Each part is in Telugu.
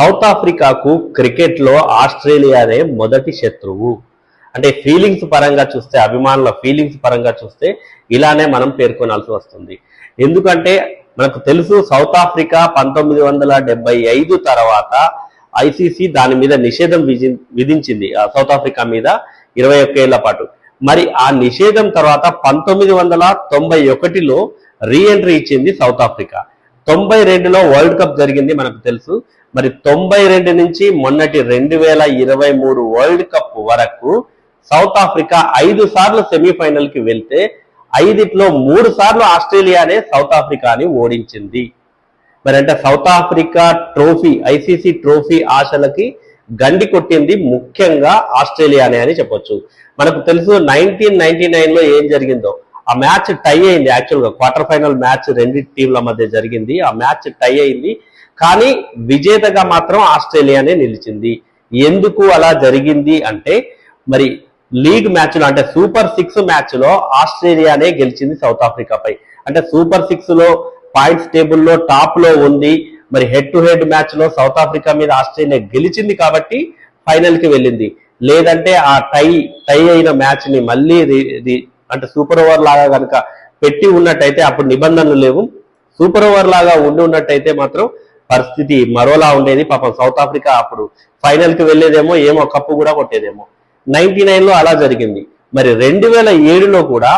సౌత్ ఆఫ్రికాకు క్రికెట్లో ఆస్ట్రేలియానే మొదటి శత్రువు. అంటే ఫీలింగ్స్ పరంగా చూస్తే అభిమానుల ఫీలింగ్స్ పరంగా చూస్తే ఇలానే మనం పేర్కొనాల్సి వస్తుంది. ఎందుకంటే మనకు తెలుసు సౌత్ ఆఫ్రికా పంతొమ్మిది వందల డెబ్బై ఐదు తర్వాత ఐసీసీ దాని మీద నిషేధం విధి- విధించింది సౌత్ ఆఫ్రికా మీద ఇరవై ఒక్క ఏళ్ళ పాటు. మరి ఆ నిషేధం తర్వాత పంతొమ్మిది వందల తొంభై ఒకటిలో రీఎంట్రీ ఇచ్చింది సౌత్ ఆఫ్రికా. తొంభై రెండులో వరల్డ్ కప్ జరిగింది మనకు తెలుసు. మరి తొంభై రెండు నుంచి మొన్నటి రెండు వేల ఇరవై మూడు వరల్డ్ కప్ వరకు సౌత్ ఆఫ్రికా ఐదు సార్లు సెమీఫైనల్కి వెళ్తే ఐదిట్లో మూడు సార్లు ఆస్ట్రేలియానే సౌత్ ఆఫ్రికాని ఓడించింది. మరి అంటే South Africa trophy ICC trophy ఆశలకి గండి కొట్టింది ముఖ్యంగా ఆస్ట్రేలియానే అని చెప్పొచ్చు. మనకు తెలుసు నైన్టీన్ నైన్టీ నైన్లో ఏం జరిగిందో. ఆ మ్యాచ్ టై అయింది యాక్చువల్గా. క్వార్టర్ ఫైనల్ మ్యాచ్ రెండు టీంల మధ్య జరిగింది. ఆ మ్యాచ్ టై అయింది. కానీ విజేతగా మాత్రం ఆస్ట్రేలియానే నిలిచింది. ఎందుకు అలా జరిగింది అంటే మరి లీగ్ మ్యాచ్లో అంటే సూపర్ సిక్స్ మ్యాచ్లో ఆస్ట్రేలియానే గెలిచింది సౌత్ ఆఫ్రికాపై. అంటే సూపర్ సిక్స్లో పాయింట్స్ టేబుల్లో టాప్లో ఉంది. మరి హెడ్ టు హెడ్ మ్యాచ్లో సౌత్ ఆఫ్రికా మీద ఆస్ట్రేలియా గెలిచింది కాబట్టి ఫైనల్కి వెళ్ళింది. లేదంటే ఆ టై టై అయిన మ్యాచ్ని మళ్ళీ అంటే సూపర్ ఓవర్ లాగా కనుక పెట్టి ఉన్నట్టయితే అప్పుడు నిబంధనలు లేవు. సూపర్ ఓవర్ లాగా ఉండి ఉన్నట్టయితే మాత్రం పరిస్థితి మరోలా ఉండేది. పాపం సౌత్ ఆఫ్రికా అప్పుడు ఫైనల్కి వెళ్ళేదేమో ఏమో కప్పు కూడా కొట్టేదేమో. నైన్టీ నైన్లో అలా జరిగింది. మరి రెండు వేల ఏడులో కూడా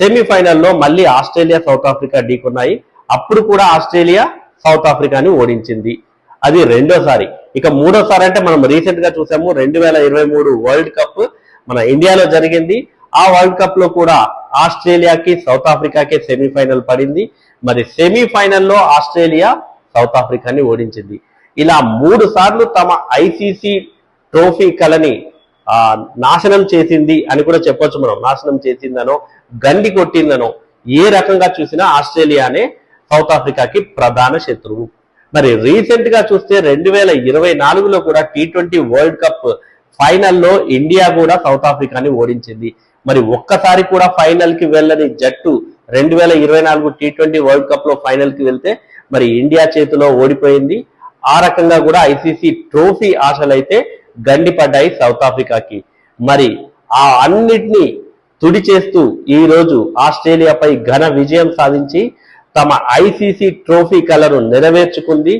సెమీఫైనల్లో మళ్ళీ ఆస్ట్రేలియా సౌత్ ఆఫ్రికా ఢీకొన్నాయి అప్పుడు కూడా ఆస్ట్రేలియా సౌత్ ఆఫ్రికాని ఓడించింది. అది రెండోసారి. ఇక మూడోసారి అంటే మనం రీసెంట్గా చూసాము రెండు వేల ఇరవై మూడు వరల్డ్ కప్ మన ఇండియాలో జరిగింది. ఆ వరల్డ్ కప్లో కూడా ఆస్ట్రేలియాకి సౌత్ ఆఫ్రికాకి సెమీఫైనల్ పడింది. మరి సెమీఫైనల్లో ఆస్ట్రేలియా సౌత్ ఆఫ్రికాని ఓడించింది. ఇలా మూడు సార్లు తమ ఐసీసీ ట్రోఫీ కలని ఆ నాశనం చేసింది అని కూడా చెప్పొచ్చు మనం. నాశనం చేసిందనో గండి కొట్టిందనో ఏ రకంగా చూసినా ఆస్ట్రేలియానే సౌత్ ఆఫ్రికాకి ప్రధాన శత్రువు. మరి రీసెంట్గా చూస్తే రెండు వేల ఇరవై నాలుగులో కూడా టీ ట్వంటీ వరల్డ్ కప్ ఫైనల్లో ఇండియా కూడా సౌత్ ఆఫ్రికాని ఓడించింది. మరి ఒక్కసారి కూడా ఫైనల్కి వెళ్ళని జట్టు రెండు వేల ఇరవై నాలుగు టీ ట్వంటీ వరల్డ్ కప్లో ఫైనల్కి వెళ్తే మరి ఇండియా చేతిలో ఓడిపోయింది. ఆ రకంగా కూడా ఐసీసీ ట్రోఫీ ఆశలైతే గండిపడ్డాయి సౌత్ ఆఫ్రికాకి మరి ఆ అన్నిటినీ తుడి చేస్తూ ఈ రోజు ఆస్ట్రేలియాపై ఘన విజయం సాధించి తమ ఐసీసీ ట్రోఫీ కలను నెరవేర్చుకుంది.